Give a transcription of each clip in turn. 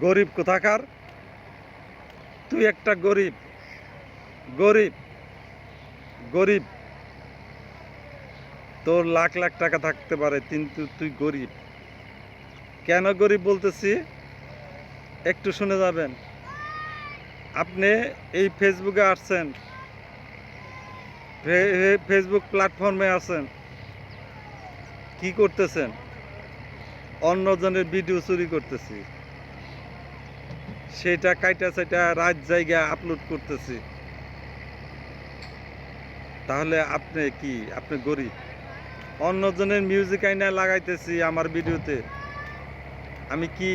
গরিব কোথাকার? তুই একটা গরিব। গরিব। গরিব। তোর লাখ লাখ টাকা থাকতে পারে, কিন্তু তুই গরিব। কেন গরিব বলতেছি? একটু শুনে যাবেন। আপনি এই ফেসবুকে আসছেন। ফেসবুক প্ল্যাটফর্মে আছেন। কি করতেছেন? অন্যজনের ভিডিও চুরি করতেছি। সেটা কাইটা সেটা রাত জায়গা আপলোড করতেছি। তাহলে আপনি কি? আপনি গরিব। অন্যজনের মিউজিক আইনা লাগাইতেছি আমার ভিডিওতে। আমি কি?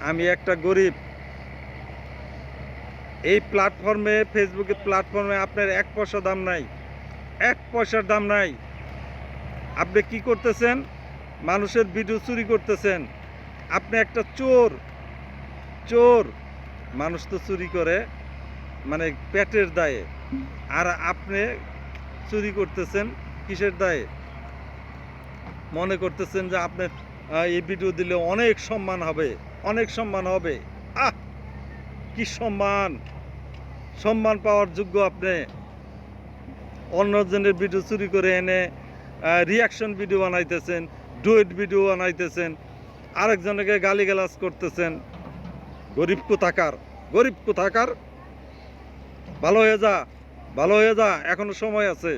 আমি একটা গরিব। এই প্ল্যাটফর্মে ফেসবুকে প্ল্যাটফর্মে আপনার এক পয়সা দাম নাই। এক পয়সার দাম নাই। আপনি কি করতেছেন? মানুষের ভিডিও চুরি করতেছেন। আপনি একটা চোর। চোর। মানুষ তো চুরি করে মানে পেটের দায়ে। আর আপনি চুরি করতেছেন কিসের দায়ে? মনে করতেছেন যে আপনার আহ, এই ভিডিও দিলে অনেক সম্মান হবে অনেক সম্মান হবে। আহ কি সম্মান! সম্মান পাওয়ার যোগ্য আপনি। অন্যজনের ভিডিও চুরি করে এনে রিয়াকশন ভিডিও বানাইতেছেন ডুয়েট ভিডিও বানাইতেছেন আরেকজনকে গালিগালাজ করতেছেন। গরিব কোথাকার গরিব কোথাকার ভালো হয়ে যা, ভালো হয়ে যা, এখনও সময় আছে।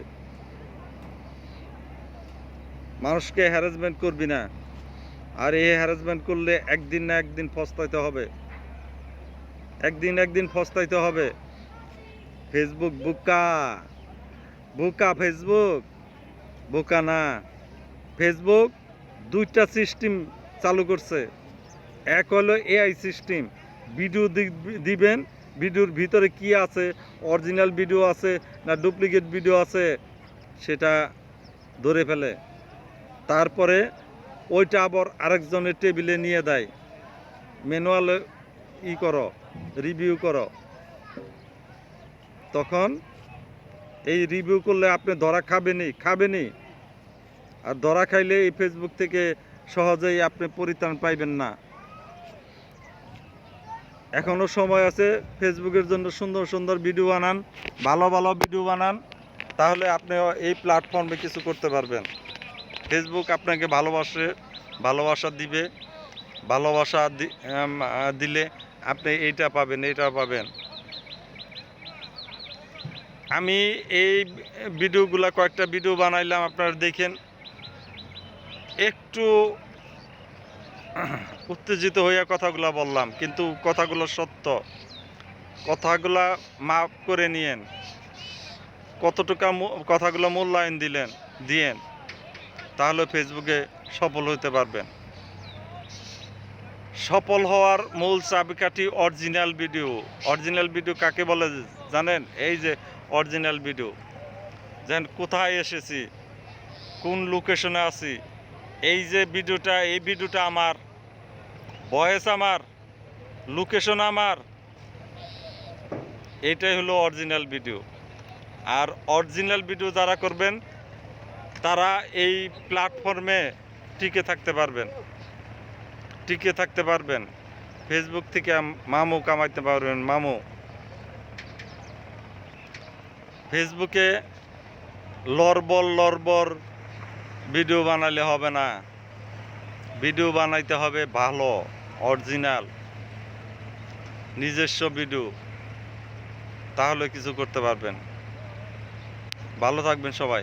মানুষকে হ্যারাসমেন্ট করবি না। আর এই হ্যারাসমেন্ট করলে একদিন না একদিন ফস্তাইতে হবে। একদিন একদিন ফস্তাইতে হবে। ফেসবুক বুকা বুকা ফেসবুক বোকা না। ফেসবুক দুইটা সিস্টেম চালু করছে। এক হলো এআই সিস্টেম ভিডিও দিবেন, ভিডিওর ভিতরে কি আছে, অরিজিনাল ভিডিও আছে না ডুপ্লিকেট ভিডিও আছে, সেটা ধরে ফেলে। তারপরে ওইটা আবার আরেকজনের টেবিলে নিয়ে দেয়। ম্যানুয়াল ই করো, রিভিউ করো। তখন এই রিভিউ করলে আপনি ধরা খাবেনই খাবেনই। আর ধরা খাইলে এই ফেসবুক থেকে সহজেই আপনি পরিত্রাণ পাইবেন না। এখনও সময় আছে ফেসবুকের জন্য সুন্দর সুন্দর ভিডিও বানান, ভালো ভালো ভিডিও বানান, তাহলে আপনি এই প্ল্যাটফর্মে কিছু করতে পারবেন। ফেসবুক আপনাকে ভালোবাসে, ভালোবাসা দিবে, ভালোবাসা দিলে আপনি এইটা পাবেন এইটা পাবেন। আমি এই ভিডিওগুলা কয়েকটা ভিডিও বানাইলাম, আপনারা দেখেন। একটু উত্তেজিত হইয়া কথাগুলো বললাম, কিন্তু কথাগুলো সত্য। কথাগুলা মাফ করে নিয়েন। কতটুকা কথাগুলো মূল্যায়ন দিলেন, দিয়েন, তাহলে ফেসবুকে সফল হতে পারবেন। সফল হওয়ার মূল চাবিকাঠি অরিজিনাল ভিডিও। অরিজিনাল ভিডিও কাকে বলে জানেন? এই যে অরিজিনাল ভিডিও। যেন কোথায় এসেছি? কোন লোকেশনে আছি? এই যে ভিডিওটা, এই ভিডিওটা আমার। ভয়েস আমার লোকেশন আমার। এটাই হলো অরিজিনাল ভিডিও আর অরিজিনাল ভিডিও যারা করবেন, তারা এই প্ল্যাটফর্মে টিকে থাকতে পারবেন। টিকে থাকতে পারবেন। ফেসবুক থেকে মামু কামাইতে পারবেন, মামু। ফেসবুকে লরবর লরবর ভিডিও বানালে হবে না। ভিডিও বানাইতে হবে ভালো অরিজিনাল নিজস্ব ভিডিও। তাহলে কিছু করতে পারবেন। ভালো থাকবেন সবাই।